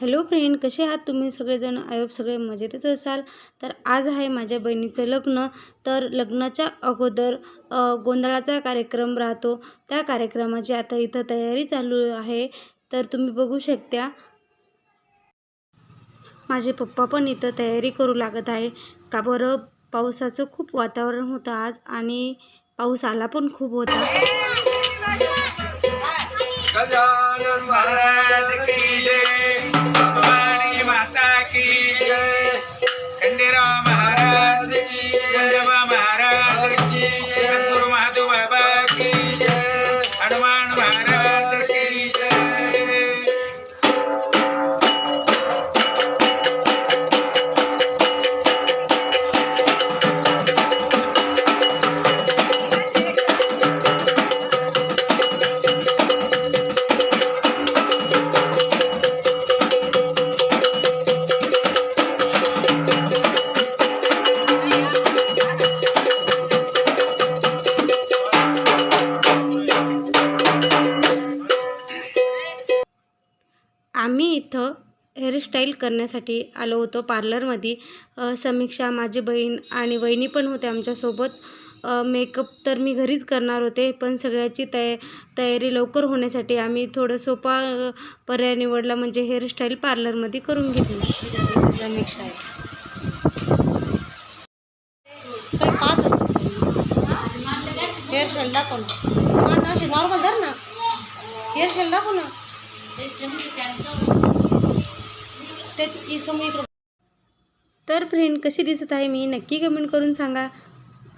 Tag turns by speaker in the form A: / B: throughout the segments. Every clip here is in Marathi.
A: हॅलो फ्रेंड कसे आहात तुम्ही? सगळेजण आयोप सगळे मजेतच असाल. तर आज आहे माझ्या बहिणीचं लग्न. तर लग्नाच्या अगोदर गोंधळाचा कार्यक्रम राहतो. त्या कार्यक्रमाची आता इथं तयारी चालू आहे. तर तुम्ही बघू शकता. माझे पप्पा पण इथं तयारी करू लागत आहे. का बरं? पावसाचं खूप वातावरण होतं आज आणि पाऊस आला पण खूप होता. हेअरस्टाईल करण्यासाठी आलो होतो पार्लरमध्ये समीक्षा माझी बहीण आणि वहिनी पण होते आमच्यासोबत. मेकअप तर मी घरीच करणार होते पण सगळ्याची तया तयारी लवकर होण्यासाठी आम्ही थोडं सोपा पर्याय निवडला म्हणजे हेअरस्टाईल पार्लरमध्ये करून घेतली. समीक्षा. आहे
B: हेअरस्टाईल दाखव ना. नॉर्मल धर ना. हेअरस्टाईल दाखव ना. ते इथं मी
A: तर फ्रेंड कशी दिसत आहे मी नक्की कमेंट करून सांगा.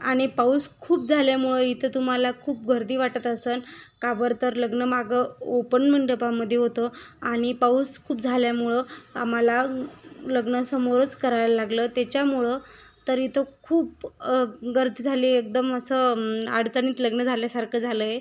A: आणि पाऊस खूप झाल्यामुळं इथं तुम्हाला खूप गर्दी वाटत असन. का बरं तर लग्न मागं ओपन मंडपामध्ये होतं. आणि पाऊस खूप झाल्यामुळं आम्हाला लग्न समोरच करायला लागलं. त्याच्यामुळं तर इथं खूप गर्दी झाली. एकदम असं अडचणीत लग्न झाल्यासारखं झालं आहे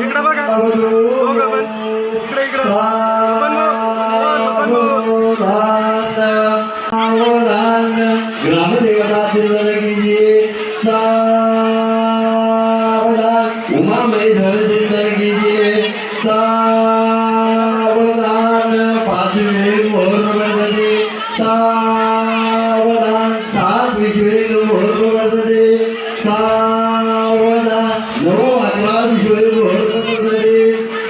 C: इकडं बघा. दोघं पण. इकडे, इकडं. सपन भाऊ. हो, सपन भाऊ.
D: सावधान ग्रामदेवता चिंतन कीजिए सावधान उमा महेश्वर चिंतन कीजिए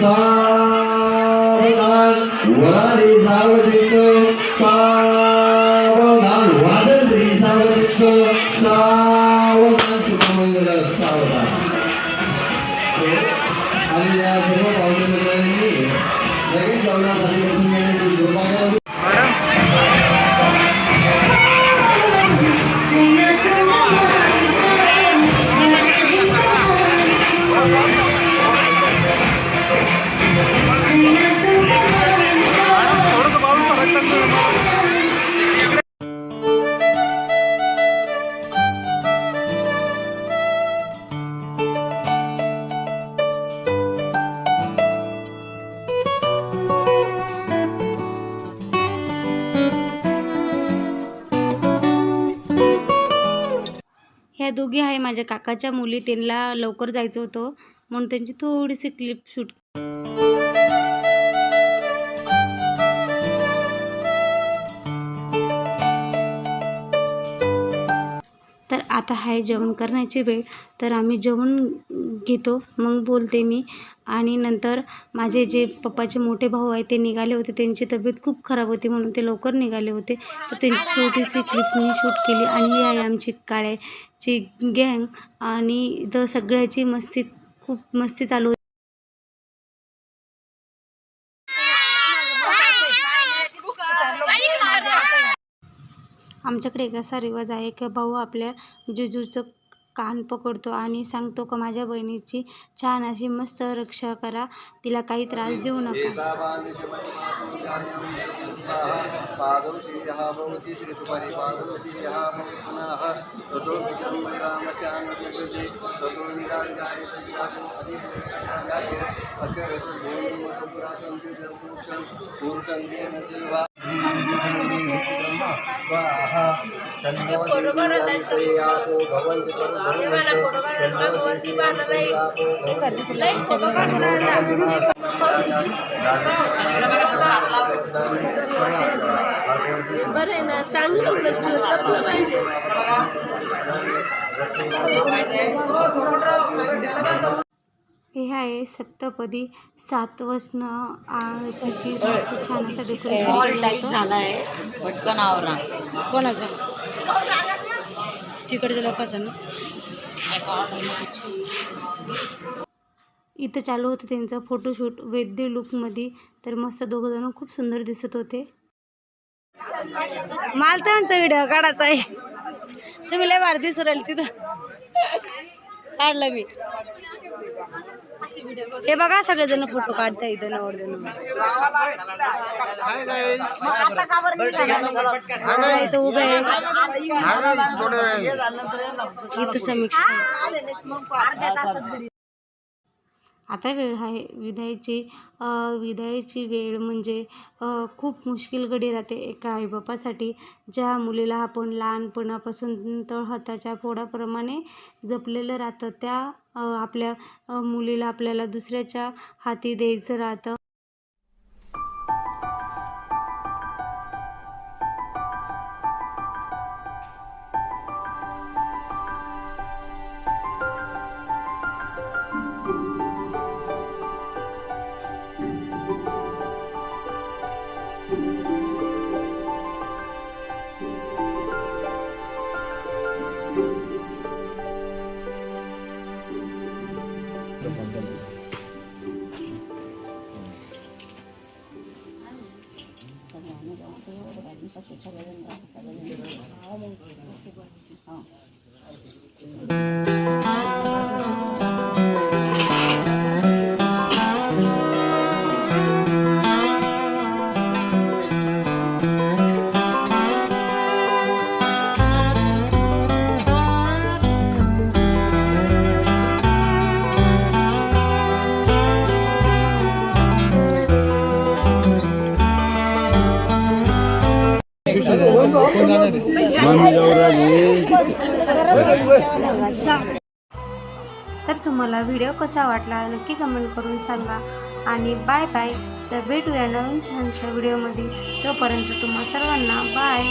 D: 바로 난와리 사고 싶고 바로 난 와든들이 사고 싶고 싸워 난 죽어먹는 걸 싸워라 아니 야
C: 그거
A: 봐주는 거니 내게 전화 다니는 분명히 दोघी आहे माझ्या काकाच्या मुली त्यांना लवकर जायचं होतं. म्हणून त्यांची थोडीशी क्लिप शूट तर आता आहे जेवण करण्याची वेळ. तर आम्ही जेवण घेतो. मग बोलते मी. आणि नंतर माझे जे पप्पाचे मोठे भाऊ आहे ते निघाले होते. त्यांची तब्येत खूप खराब होती म्हणून ते लवकर निघाले होते. तर त्यांची छोटीशी क्लिप मी शूट केली आणि ही आहे आमची काळ्याची गँग आणि इथं सगळ्याची मस्ती खूप मस्ती चालू होती. आमच्याकडे एक असा रिवाज आहे की भाऊ आपल्या जिजूचं कान पकडतो आणि सांगतो का माझ्या बहिणीची छान अशी मस्त रक्षा करा तिला काही त्रास देऊ नका.
D: पार्वती
B: बरं आहे ना चांगलं उलट जपलं पाहिजे
A: हे आहे सप्तपदी सात वचन त्याची मस्त छान असं डेकोरेशन
E: पटकन आवरा.
A: कोणाचा? तिकडच्या लोकांचा ना? इथं चालू होतं त्यांचं फोटोशूट वैद्य लुकमध्ये तर मस्त दोघं जण खूप सुंदर दिसत होते. मला त्यांचा व्हिडिओ काढायचा आहे. तुम्ही लय भारी दिसू राहिले तिथं. काढला मी. हे बघा सगळेजण फोटो काढताय इथं इथं उभे आहे. इथं समीक्षा. आता वेळ आहे विदायची. विदायची वेळ म्हणजे अ, खूप मुश्किल घडी राहते एका आईबापासाठी. ज्या मुलीला आपण लहानपणापासून तळहाताच्या फोडाप्रमाणे जपलेलं राहतं त्या आपल्या मुलीला आपल्याला दुसऱ्याच्या हाती द्यायचं राहतं. तर तुम्हाला व्हिडिओ कसा वाटला नक्की कमेंट करून सांगा. आणि बाय बाय तर भेटूया नवीन छानशा व्हिडिओमध्ये तोपर्यंत तुम्हा सर्वांना बाय